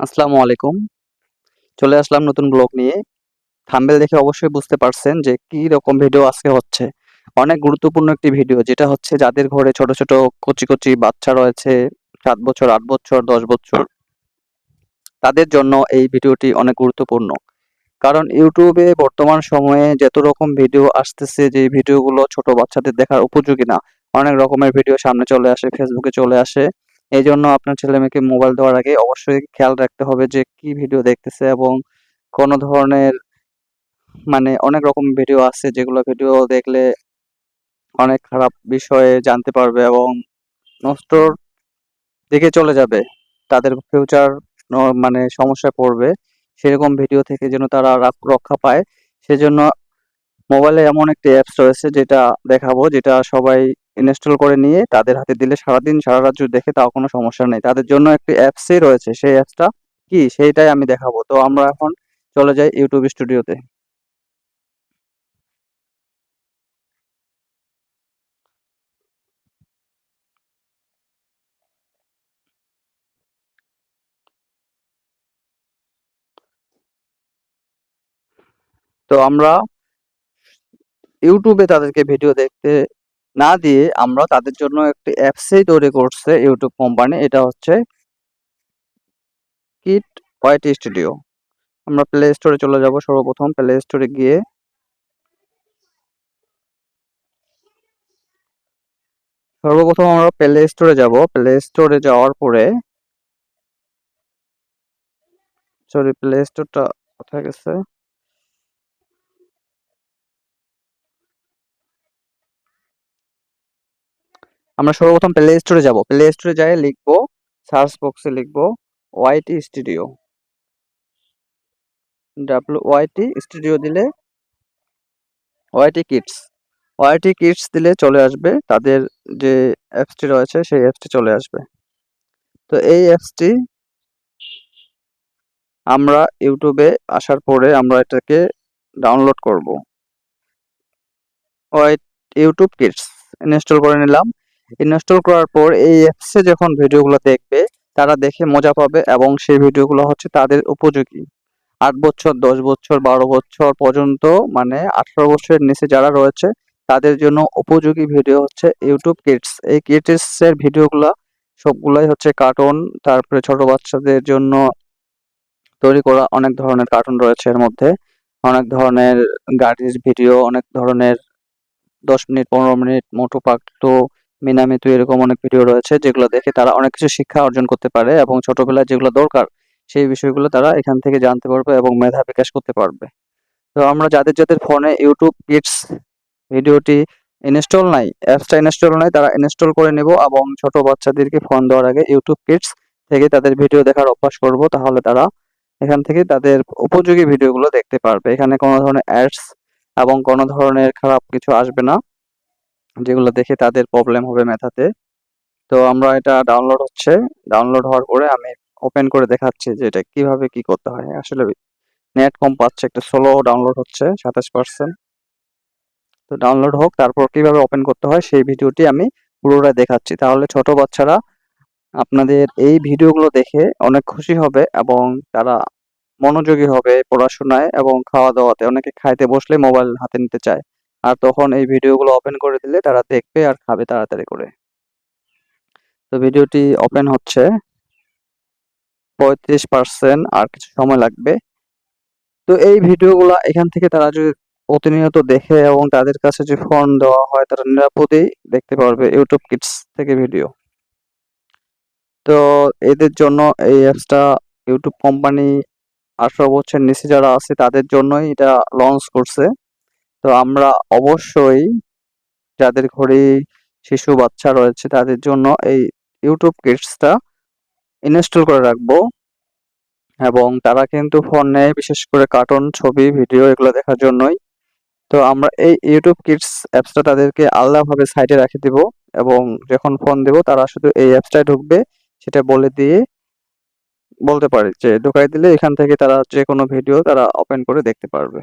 আসসালামু আলাইকুম। চলে আসলাম নতুন ব্লগ নিয়ে। থাম্বেল দেখে অবশ্যই বুঝতে পারছেন যে কি রকম ভিডিও আজকে হচ্ছে। অনেক গুরুত্বপূর্ণ একটি ভিডিও যেটা হচ্ছে যাদের ঘরে ছোট ছোট, কচি কচি বাচ্চা রয়েছে, সাত বছর, আট বছর, দশ বছর, তাদের জন্য এই ভিডিওটি অনেক গুরুত্বপূর্ণ। কারণ ইউটিউবে বর্তমান সময়ে যত রকম ভিডিও আসতেছে, যে ভিডিওগুলো ছোট বাচ্চাদের দেখার উপযোগী না, অনেক রকমের ভিডিও সামনে চলে আসে ফেসবুকে চলে আসে। এই জন্য আপনার ছেলে মেয়েকে মোবাইল দেওয়ার আগে অবশ্যই খেয়াল রাখতে হবে যে কি ভিডিও দেখতেছে এবং কোন ধরনের মানে অনেক রকম ভিডিও আছে যেগুলো ভিডিও দেখলে অনেক খারাপ বিষয়ে জানতে পারবে এবং নষ্টর দিকে চলে যাবে। তাদের ফিউচার মানে সমস্যায় পড়বে। সেরকম ভিডিও থেকে যেন তারা রক্ষা পায়। সেজন্য মোবাইলে এমন একটি অ্যাপস রয়েছে যেটা দেখাবো যেটা সবাই ইনস্টল করে নিয়ে তাদের হাতে দিলে সারাদিন, সারা রাত দেখে তাও কোনো সমস্যা নেই। তাদের জন্য একটি অ্যাপসই রয়েছে, সেই অ্যাপসটা কি? সেইটাই আমি দেখাবো। তো আমরা এখন চলে যাই ইউটিউব স্টুডিওতে তো। আমরা ইউটিউবে তাদেরকে ভিডিও দেখতে না দিয়ে আমরা তাদের জন্য একটি অ্যাপসই তৈরি করছে ইউটিউব কোম্পানি। এটা হচ্ছে কিট ওয়াইটি স্টুডিও। আমরা প্লে স্টোরে চলে যাব সর্বপ্রথম। প্লে স্টোরে গিয়ে সর্বপ্রথম আমরা প্লে স্টোরে যাব। প্লে স্টোরে যাওয়ার পরে সরি, প্লে স্টোরটা কোথায় গেছে? আমরা সর্বপ্রথম প্লে স্টোরে যাব। প্লে স্টোরে যাই, লিখব সার্চ বক্সে লিখব YT studio W YT studio দিলে ওয়াইটি কিডস ওয়াইটি কিডস দিলে চলে আসবে, তাদের যে অ্যাপসটি রয়েছে, সেই অ্যাপসটি চলে আসবে। তো এই অ্যাপসটি আমরা ইউটিউবে আসার পরে আমরা এটাকে ডাউনলোড করব। ইউটিউব কিডস ইনস্টল করে নিলাম। ইনস্টল করার পর এই অ্যাপসে যখন ভিডিওগুলো দেখবে, তারা দেখে মজা পাবে এবং সেই ভিডিওগুলো হচ্ছে তাদের উপযোগী। আট বছর, দশ বছর, বারো বছর পর্যন্ত মানে আঠারো বছরের নিচে যারা রয়েছে, তাদের জন্য উপযোগী ভিডিও হচ্ছে ইউটিউব কিডস এই কিডস এর ভিডিওগুলো সবগুলাই হচ্ছে কার্টুন তারপরে ছোট বাচ্চাদের জন্য তৈরি করা অনেক ধরনের কার্টুন রয়েছে এর মধ্যে। অনেক ধরনের গাড়ির ভিডিও অনেক ধরনের দশ মিনিট, পনেরো মিনিট, মোটু পাকলু মিনামিতু এরকম অনেক ভিডিও রয়েছে যেগুলো দেখে তারা অনেক কিছু শিক্ষা অর্জন করতে পারে এবং ছোটবেলায় যেগুলো দরকার সেই বিষয়গুলো তারা এখান থেকে জানতে পারবে এবং মেধা বিকাশ করতে পারবে। তো আমরা যাদের যাদের ফোনে ইউটিউব কিডস ভিডিওটি ইনস্টল নাই অ্যাপসটা ইনস্টল নাই, তারা ইনস্টল করে নেব এবং ছোট বাচ্চাদেরকে ফোন দেওয়ার আগে ইউটিউব কিডস থেকে তাদের ভিডিও দেখার অভ্যাস করব তাহলে তারা এখান থেকে তাদের উপযোগী ভিডিওগুলো দেখতে পারবে। এখানে কোনো ধরনের অ্যাডস এবং কোনো ধরনের খারাপ কিছু আসবে না। যেগুলো দেখে তাদের প্রবলেম হবে মেথাতে তো আমরা এটা ডাউনলোড হচ্ছে। ডাউনলোড হওয়ার পরে আমি ওপেন করে দেখাচ্ছি যে এটা কীভাবে কি করতে হয়। আসলে নেট কম পাচ্ছে, একটা স্লো ডাউনলোড হচ্ছে, সাতাশ পার্সেন্ট তো ডাউনলোড হোক, তারপর কীভাবে ওপেন করতে হয় সেই ভিডিওটি আমি পুরোটা দেখাচ্ছি। তাহলে ছোট বাচ্চারা আপনাদের এই ভিডিওগুলো দেখে অনেক খুশি হবে এবং তারা মনোযোগী হবে পড়াশোনায় এবং খাওয়া দাওয়াতে অনেকে খাইতে বসলে মোবাইল হাতে নিতে চায়। আর তখন এই ভিডিওগুলো ওপেন করে দিলে তারা দেখবে আর খাবে তাড়াতাড়ি করে। তো ভিডিওটি ওপেন হচ্ছে। পঁয়ত্রিশ পার্সেন্ট আর কিছু সময় লাগবে। তো এই ভিডিওগুলো এখান থেকে তারা যদি প্রতিনিয়ত দেখে এবং তাদের কাছে যে ফোন দেওয়া হয় তারা নিরাপদেই দেখতে পারবে ইউটিউব কিডস থেকে ভিডিও। তো এদের জন্য এই অ্যাপসটা ইউটিউব কোম্পানি আঠারো বছর নিচে যারা আছে তাদের জন্যই এটা লঞ্চ করছে। তো আমরা অবশ্যই যাদের ঘরে শিশু বাচ্চা রয়েছে তাদের জন্য এই ইউটিউব কিডসটা ইনস্টল করে রাখব। এবং তারা কিন্তু ফোন বিশেষ করে কার্টুন, ছবি, ভিডিও এগুলো দেখার জন্যই। তো আমরা এই ইউটিউব কিডস অ্যাপসটা তাদেরকে আলাদাভাবে সাইডে রেখে দিব এবং যখন ফোন দেব তারা শুধু এই অ্যাপসটায় ঢুকবে, সেটা বলে দিয়ে বলতে পারে যে ঢুকাই দিলে এখান থেকে তারা যে কোনো ভিডিও তারা ওপেন করে দেখতে পারবে।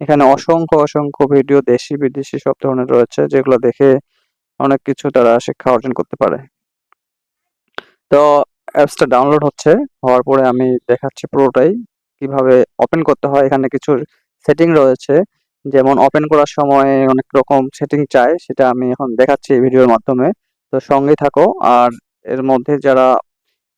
এখানে অসংখ্য অসংখ্য ভিডিও দেশি, বিদেশি সব ধরনের রয়েছে, যেগুলো দেখে অনেক কিছু তারা শিক্ষা অর্জন করতে পারে। তো অ্যাপসটা ডাউনলোড হচ্ছে, হওয়ার পরে আমি দেখাচ্ছি পুরোটাই, কীভাবে ওপেন করতে হয়। এখানে কিছু সেটিং রয়েছে, যেমন ওপেন করার সময় অনেক রকম সেটিং চাই সেটা আমি এখন দেখাচ্ছি এই ভিডিওর মাধ্যমে। তো সঙ্গেই থাকো, আর এর মধ্যে যারা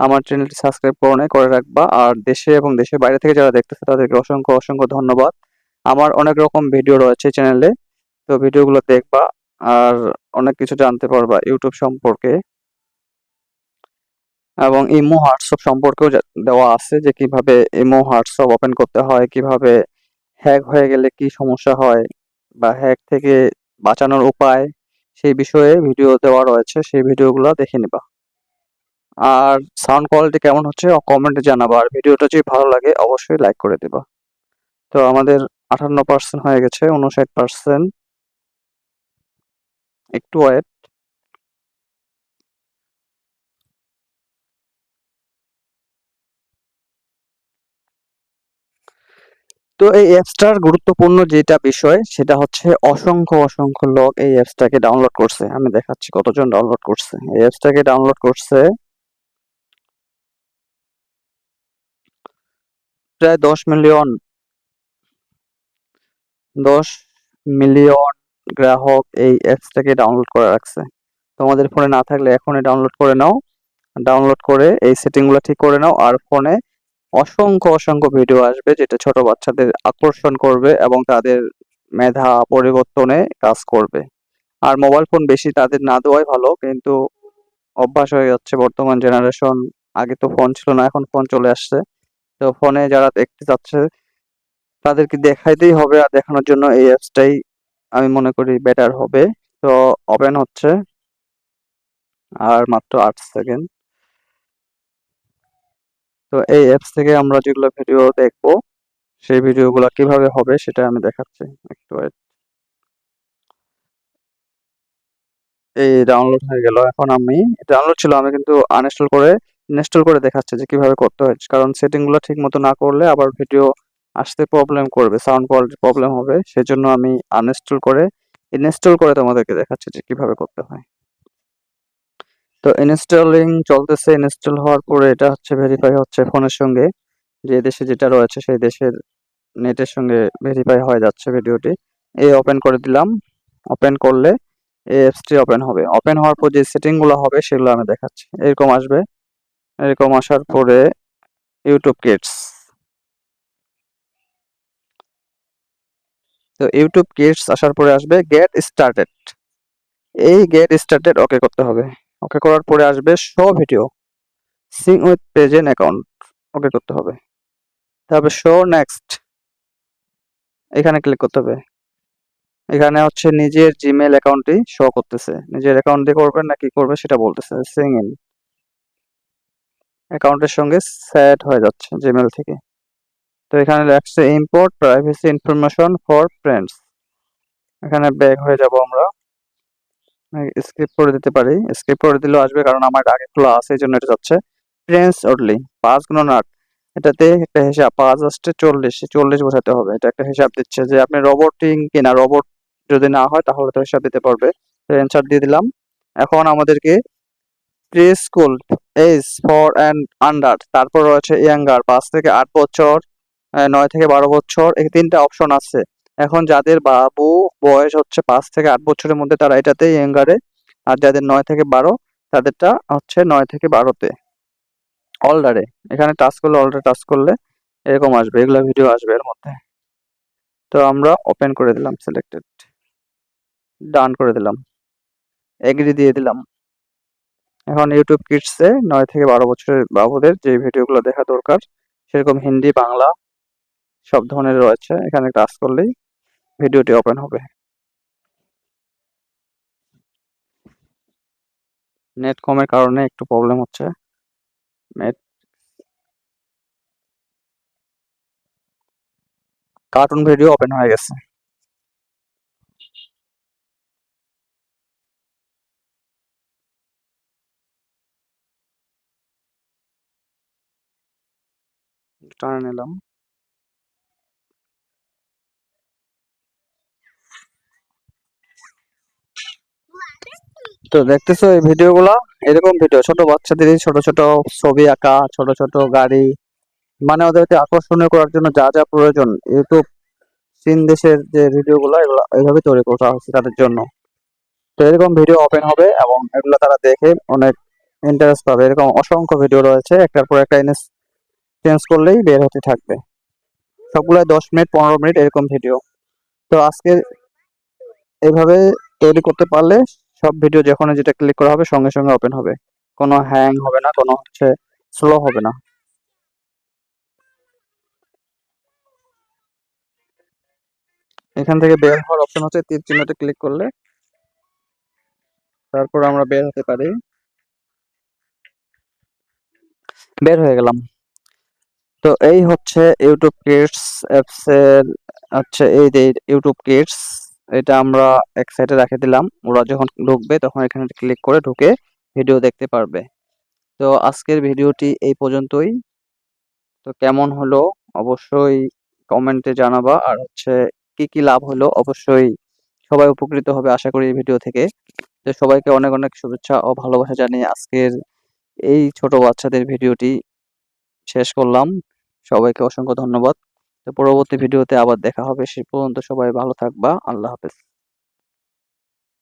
আমার চ্যানেলটি সাবস্ক্রাইব করে করে রাখবা। আর দেশে এবং দেশের বাইরে থেকে যারা দেখতেছে, তাদেরকে অসংখ্য অসংখ্য ধন্যবাদ। আমার অনেক রকম ভিডিও রয়েছে চ্যানেলে তো ভিডিওগুলো দেখবা আর অনেক কিছু জানতে পারবা ইউটিউব সম্পর্কে। এবং ইমো হোয়াটসঅ্যাপ সম্পর্কেও দেওয়া আছে যে কীভাবে ইমো হোয়াটসঅ্যাপ ওপেন করতে হয়, কীভাবে হ্যাক হয়ে গেলে কি সমস্যা হয় বা হ্যাক থেকে বাঁচানোর উপায়, সেই বিষয়ে ভিডিও দেওয়া রয়েছে, সেই ভিডিওগুলো দেখে নিবা। আর সাউন্ড কোয়ালিটি কেমন হচ্ছে কমেন্টে জানাবা। আর ভিডিওটা যদি ভালো লাগে, অবশ্যই লাইক করে দেবা। তো আমাদের আটান্ন পার্সেন্ট হয়ে গেছে উনষাট পার্সেন্ট একটু ওয়েট তো এই অ্যাপসটার গুরুত্বপূর্ণ যেটা বিষয়, সেটা হচ্ছে অসংখ্য অসংখ্য লোক এই অ্যাপসটাকে ডাউনলোড করছে। আমি দেখাচ্ছি কতজন ডাউনলোড করছে। এই অ্যাপসটাকে ডাউনলোড করছে প্রায় দশ মিলিয়ন দশ মিলিয়ন গ্রাহক এই অ্যাপসটাকে ডাউনলোড করে রাখছে। তোমাদের ফোনে না থাকলে এখনই ডাউনলোড করে নাও। ডাউনলোড করে এই সেটিংগুলো ঠিক করে নাও আর ফোনে অসংখ্য অসংখ্য ভিডিও আসবে যেটা ছোট বাচ্চাদের আকর্ষণ করবে এবং তাদের মেধা পরিবর্তনে কাজ করবে। আর মোবাইল ফোন বেশি তাদের না দেওয়াই ভালো, কিন্তু অভ্যাস হয়ে যাচ্ছে বর্তমান জেনারেশন আগে তো ফোন ছিল না, এখন ফোন চলে আসছে। তো ফোনে যারা দেখতে চাচ্ছে তাদেরকে দেখাইতেই হবে আর দেখানোর জন্য এই অ্যাপসটাই আমি মনে করি বেটার হবে। তো ওপেন হচ্ছে। আর মাত্র আট সেকেন্ড তো এই অ্যাপস থেকে আমরা যেগুলো ভিডিও দেখব, সেই ভিডিওগুলো কীভাবে হবে সেটা আমি দেখাচ্ছি একটু। এই ডাউনলোড হয়ে গেল। এখন আমি ডাউনলোড ছিল, আমি কিন্তু আনইনস্টল করে ইনস্টল করে দেখাচ্ছি যে কীভাবে করতে হয়। কারণ সেটিংগুলো ঠিক মতো না করলে আবার ভিডিও আসতে প্রবলেম করবে সাউন্ড কোয়ালিটি প্রবলেম হবে, সেজন্য আমি আনইনস্টল করে ইনস্টল করে তোমাদেরকে দেখাচ্ছি যে কীভাবে করতে হয়। তো ইনস্টলিং চলতেছে ইনস্টল হওয়ার পরে এটা হচ্ছে ভেরিফাই হচ্ছে ফোনের সঙ্গে, যে দেশে যেটা রয়েছে সেই দেশের নেটের সঙ্গে ভেরিফাই হয়ে যাচ্ছে ভিডিওটি। এই ওপেন করে দিলাম ওপেন করলে এই অ্যাপসটি ওপেন হবে। ওপেন হওয়ার পর যে সেটিংগুলো হবে সেগুলো আমি দেখাচ্ছি। এরকম আসবে। এরকম আসার পরে ইউটিউব কিডস তো ইউটিউব কিডস আসার পরে আসবে গেট স্টার্টেড এই গেট স্টার্টেড ওকে করতে হবে। ওকে করার পরে আসবে show video sing with page and account okay করতে হবে। তারপর শো নেক্সট এখানে ক্লিক করতে হবে। এখানে হচ্ছে নিজের জিমেল অ্যাকাউন্টটি শো করতেছে। নিজের অ্যাকাউন্ট দিয়ে করবেন না কি করবে সেটা বলতেছে। সিং ইন অ্যাকাউন্টের সঙ্গে সেট হয়ে যাচ্ছে জিমেল থেকে। তো এখানে লেখছে import privacy information for friends এখানে ব্যাক হয়ে যাব আমরা। স্কিপ করে দিতে পারি। স্কিপ করে দিলেও আসবে কারণ আমার আগে খোলা আছে, এই জন্য এটা যাচ্ছে। ফ্রেন্ডস অনলি পাঁচ গুণন আট এটাতে একটা হিসাব পাঁচ আসছে চল্লিশ চল্লিশ বোঝাতে হবে। এটা একটা হিসাব দিচ্ছে যে আপনি রোবটিং কিনা রোবট যদি না হয় তাহলে তো হিসাব দিতে পারবে। অ্যান্সার দিয়ে দিলাম। এখন আমাদেরকে preschool age four and under তারপর রয়েছে ইয়াঙ্গার পাঁচ থেকে আট বছর। নয় থেকে বারো বছর এই তিনটা অপশন আছে। এখন যাদের বাবু বয়স হচ্ছে পাঁচ থেকে আট বছরের মধ্যে তারা এটাতে ইয়াঙ্গারে আর যাদের নয় থেকে বারো, তাদেরটা হচ্ছে নয় থেকে বারোতে। অলডারে এখানে টাচ করলে অলডারে টাচ করলে এরকম আসবে, এগুলো ভিডিও আসবে এর মধ্যে। তো আমরা ওপেন করে দিলাম সিলেক্টেড ডান করে দিলাম। এগ্রি দিয়ে দিলাম। এখন ইউটিউব কিডসে নয় থেকে বারো বছরের বাবুদের যে ভিডিওগুলো দেখা দরকার, সেরকম হিন্দি, বাংলা সব ধরনের রয়েছে, এখানে টাচ করলেই ভিডিওটি ওপেন হবে। নেট কমের কারণে একটু প্রবলেম হচ্ছে। নেট কার্টুন ভিডিও ওপেন হয়ে গেছে। টানে নিলাম। তো দেখতেছো এই ভিডিওগুলা? এরকম ভিডিও, ছোট বাচ্চাদের ছোট ছোট ছবি আঁকা, ছোট ছোট গাড়ি মানে ওদেরকে আকর্ষণীয় করার জন্য যা যা প্রয়োজন ইউটিউব চীন দেশের যে ভিডিওগুলো, এগুলো এইভাবে তৈরি করা হচ্ছে তাদের জন্য। তো এরকম ভিডিও ওপেন হবে এবং এগুলো তারা দেখে অনেক ইন্টারেস্ট পাবে। এরকম অসংখ্য ভিডিও রয়েছে, একটার পর একটা চেঞ্জ করলেই বের হতে থাকবে। সবগুলো দশ মিনিট, পনেরো মিনিট এরকম ভিডিও। তো আজকে এইভাবে তৈরি করতে পারলে সব ভিডিও যখন যেটা ক্লিক করা হবে, সঙ্গে সঙ্গে ওপেন হবে। কোনো হ্যাং হবে না, কোনো হচ্ছে স্লো হবে না। এখান থেকে বের হওয়ার অপশন হচ্ছে তীর চিহ্নতে ক্লিক করলে। তারপর আমরা বের হতে পারি। বের হয়ে গেলাম। তো এই হচ্ছে ইউটিউব কিডস অ্যাপস এর, হচ্ছে এই ইউটিউব কিডস এটা আমরা এক সাইডে রেখে দিলাম। ওরা যখন ঢুকবে, তখন এখানে ক্লিক করে ঢুকে ভিডিও দেখতে পারবে। তো আজকের ভিডিওটি এই পর্যন্তই। তো কেমন হলো? অবশ্যই কমেন্টে জানাবা। আর হচ্ছে, কি কি লাভ হলো? অবশ্যই সবাই উপকৃত হবে আশা করি এই ভিডিও থেকে। তো সবাইকে অনেক অনেক শুভেচ্ছা ও ভালোবাসা জানিয়ে আজকের এই ছোট বাচ্চাদের ভিডিওটি শেষ করলাম। সবাইকে অসংখ্য ধন্যবাদ। তো পরবর্তী ভিডিওতে আবার দেখা হবে। সে পর্যন্ত সবাই ভালো থাকবা। আল্লাহ হাফেজ।